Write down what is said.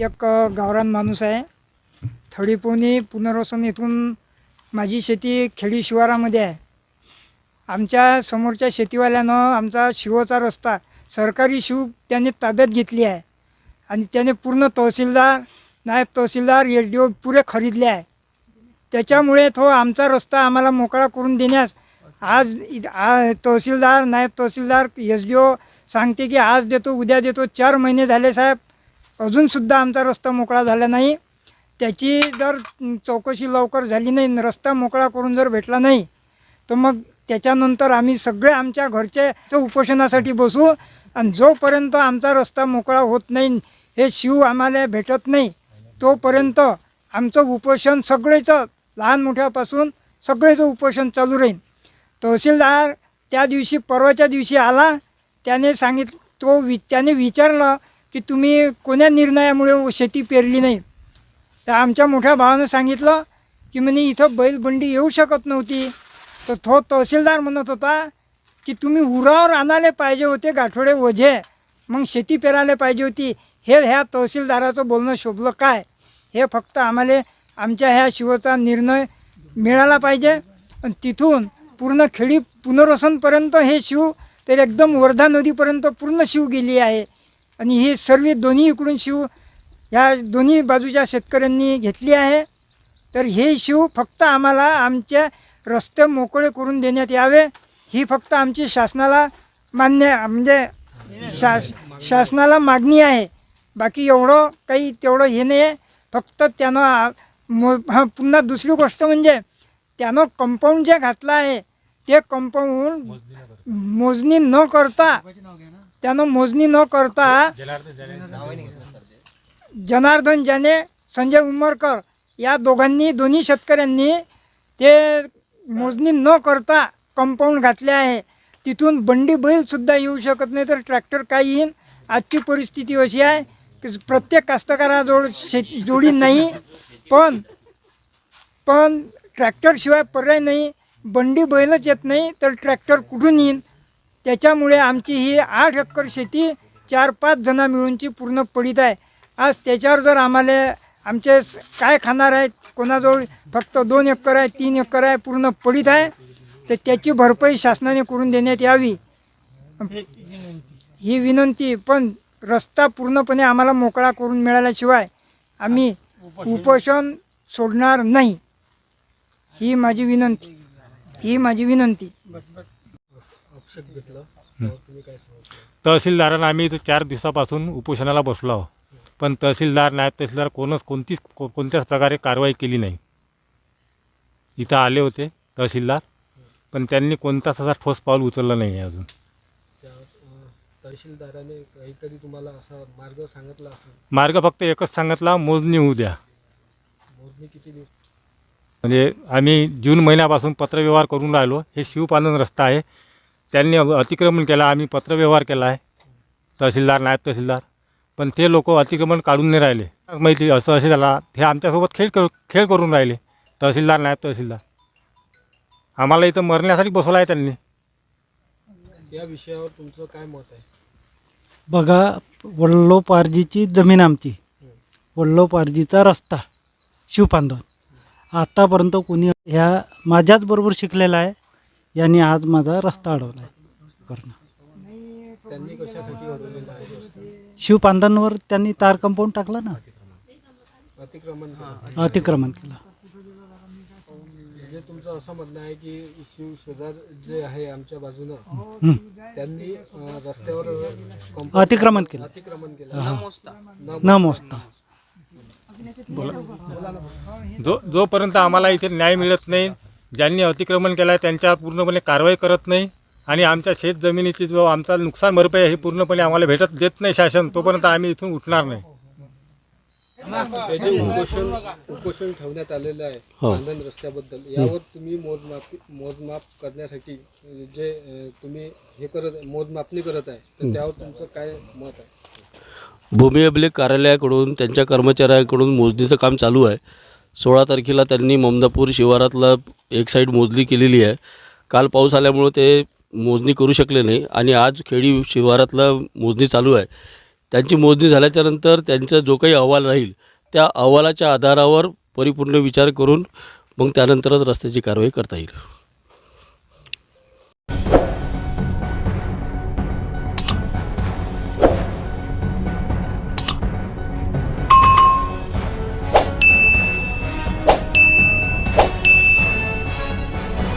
एक गावरान माणूस आहे. थडीपोनी पुनर्वसन इथून माझी शेती खेडी शिवारामध्ये आहे. आमच्या समोरच्या शेतीवाल्यानं आमचा शिवचा रस्ता सरकारी शिव त्याने ताब्यात घेतली आहे. आणि त्याने पूर्ण तहसीलदार नायब तहसीलदार एस डी ओ पुरे खरीदले आहे. त्याच्यामुळे तो आमचा रस्ता आम्हाला मोकळा करून देण्यास आज इ- आ तहसीलदार नायब तहसीलदार एस डी ओ सांगते की आज देतो उद्या देतो चार महिने झाले साहेब. अजूनसुद्धा आमचा रस्ता मोकळा झाला नाही. त्याची जर चौकशी लवकर झाली नाही रस्ता मोकळा करून जर भेटला नाही तर मग त्याच्यानंतर आम्ही सगळे आमच्या घरचे उपोषणासाठी बसू आणि जोपर्यंत आमचा रस्ता मोकळा होत नाही हे शिव आम्हाला भेटत नाही तोपर्यंत आमचं उपोषण सगळेचं लहान मोठ्यापासून सगळेचं उपोषण चालू राहील. तहसीलदार त्या दिवशी परवाच्या दिवशी आला त्याने सांगित तो वि त्याने विचारलं की तुम्ही कोण्या निर्णयामुळे शेती पेरली नाही? तर आमच्या मोठ्या भावानं सांगितलं की म्हणे इथं बैलबंडी येऊ शकत नव्हती. तर तो तहसीलदार म्हणत होता की तुम्ही उरावर आणायला पाहिजे होते गाठोडे ओझे. मग शेती पेरायला पाहिजे होती. हे ह्या तहसीलदाराचं बोलणं शोधलं काय? हे फक्त आम्हाला आमच्या ह्या शिवचा निर्णय मिळाला पाहिजे. आणि तिथून पूर्ण खेडी पुनर्वसनपर्यंत हे शिव तर एकदम वर्धा नदीपर्यंत पूर्ण शिव गेली आहे. आणि ही सर्व दोन्ही इकडून शिव ह्या दोन्ही बाजूच्या शेतकऱ्यांनी घेतली आहे. तर हे शिव फक्त आम्हाला आमच्या रस्ते मोकळे करून देण्यात यावे. ही फक्त आमची शासनाला मान्य म्हणजे शास शासनाला मागणी आहे. बाकी एवढं काही तेवढं हे नाही आहे. फक्त त्यानं मो हा पुन्हा दुसरी गोष्ट म्हणजे त्यानं कंपाऊंड जे घातलं आहे ते कंपाऊंड मोजणी न करता त्यानं मोजणी न करता जनार्दन जाने संजय उमरकर या दोघांनी दोन्ही शेतकऱ्यांनी ते मोजणी न करता कंपाऊंड घातले आहे. तिथून बंडी बैलसुद्धा येऊ शकत नाही तर ट्रॅक्टर काय येईन. आजची परिस्थिती अशी आहे की प्रत्येक कास्तकाराजवळ शेत जोडी नाही पण पण ट्रॅक्टरशिवाय पर्याय नाही. बंडी बैलच येत नाही तर ट्रॅक्टर कुठून येईन? त्याच्यामुळे आमची ही आठ एकर शेती चार पाच जणं मिळूनची पूर्ण पडीत आहे. आज त्याच्यावर जर आम्हाला आमचे काय खाणार आहेत कोणाजवळ फक्त दोन एकर आहे तीन एकर आहे पूर्ण पडीत आहे तर त्याची भरपाई शासनाने करून देण्यात यावी. ही विनंती पण रस्ता पूर्णपणे आम्हाला मोकळा करून मिळाल्याशिवाय आम्ही उपोषण सोडणार नाही. ही माझी विनंती. ही माझी विनंती. तहसीलदारांना आम्ही इथं चार दिवसापासून उपोषणाला बसलो आहोत. पण तहसीलदार नायब तहसीलदार कोणच कोणतीच को कोणत्याच प्रकारे कारवाई केली नाही. इथं आले होते तहसीलदार पण त्यांनी कोणताच असा ठोस पाऊल उचललं नाही आहे अजून. त्या अ, तहसीलदाराने काहीतरी तुम्हाला असा मार्ग सांगितला असेल? मार्ग फक्त एकच सांगितला मोजणी होऊ द्या. मोजणी किती दिवस? म्हणजे आम्ही जून महिन्यापासून पत्रव्यवहार करून राहिलो. हे शिवपालन रस्ता आहे. त्यांनी अतिक्रमण केला आम्ही पत्रव्यवहार केला आहे. तहसीलदार नायब तहसीलदार. पण ते लोक अतिक्रमण काढून नाही राहिले. माहिती असं असे झाला. हे आमच्यासोबत खेळ करू खेळ करून राहिले. तहसीलदार नायब तहसीलदार. आम्हाला इथं मरण्यासाठी बसवलं आहे त्यांनी. या विषयावर तुमचं काय मत आहे? बघा वल्लोपार्जीची जमीन आमची. वल्लोपार्जीचा रस्ता शिवपांधन आत्तापर्यंत कोणी ह्या माझ्याच बरोबर शिकलेला आहे. यांनी आज माझा रस्ता अडवला आहे करणं? शिवपांधनवर त्यांनी तार कंपाऊंड टाकलं ना? अतिक्रमण केलं. अतिक्रमण केलं. म्हणजे तुमचं असं म्हणणं आहे की शिव शेजार जे आहे आमच्या बाजूनं. त्यांनी रस्त्यावर कंप- अतिक्रमण केलं. अतिक्रमण केलं. न मोजता. जो जोपर्यंत आम्हाला इथे न्याय मिळत नाही ज्यांनी अतिक्रमण केलं आहे त्यांच्यावर पूर्णपणे कारवाई करत नाही आणि आमच्या शेत जमिनीची जो आमचा नुकसान भरपाई आहे ही पूर्णपणे आम्हाला भेटत देत नाही शासन. तोपर्यंत आम्ही इथून उठणार नाही. उपोषण उपोषण ठेवण्यात आलेलं आहे बांधण रस्त्याबद्दल यावर तुम्ही मोजमाप मोजमाप करण्यासाठी जे तुम्ही हे करत मोजमापणी करत आहे तर त्यावर तुमचं काय मत आहे? भूमी अभिलेख कार्यालयाकडून त्यांच्या कर्मचाऱ्यांकडून मोजणीचं काम चालू आहे. सोळा तारखेला त्यांनी ममदापूर शिवारातला एक साईड मोजणी केलेली आहे. काल पाऊस आल्यामुळं ते मोजणी करू शकले नाही आणि आज खेडी शिवारातला मोजणी चालू आहे. त्यांची मोजणी झाल्याच्यानंतर त्यांचा जो काही अहवाल राहील त्या अहवालाच्या आधारावर परिपूर्ण विचार करून मग त्यानंतरच रस्त्याची कारवाई करता येईल.